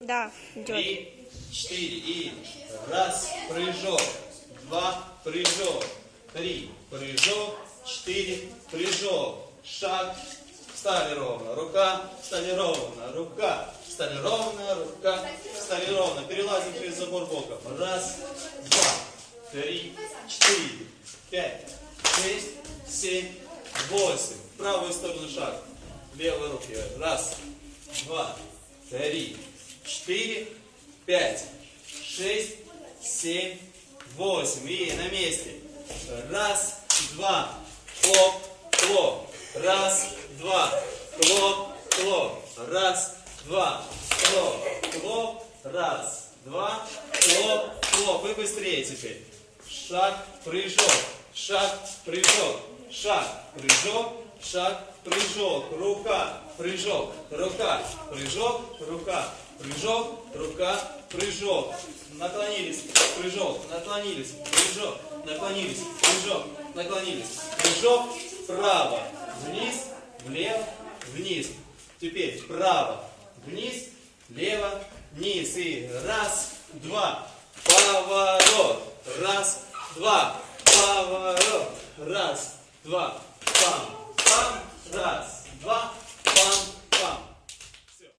Да, идет. Три, четыре. И раз, прыжок. Два, прыжок. Три, прыжок. Четыре, прыжок. Шаг. Встали ровно. Рука. Встали ровно. Рука. Встали ровно. Рука. Встали ровно. Перелазим через забор боком. Раз, два, три, четыре, пять, шесть, семь, восемь. В правую сторону шаг. Левой руки. Раз, два, три, четыре, пять, шесть, семь, восемь. И на месте. Раз, два, хлоп, хлоп. Раз, два, хлоп, хлоп. Раз, два, хлоп, хлоп. Раз, два, хлоп, хлоп. И быстрее теперь. Шаг, прыжок, шаг, прыжок, шаг, прыжок, шаг, прыжок, рука, прыжок, рука, прыжок, рука, прыжок, рука, прыжок. Наклонились, прыжок, наклонились, прыжок, наклонились, прыжок, наклонились, прыжок, вправо, вниз, влево, вниз. Теперь вправо, вниз, лево, вниз. И раз, два, поворот. Раз, два, поворот. Раз, два, пам, пам. Раз,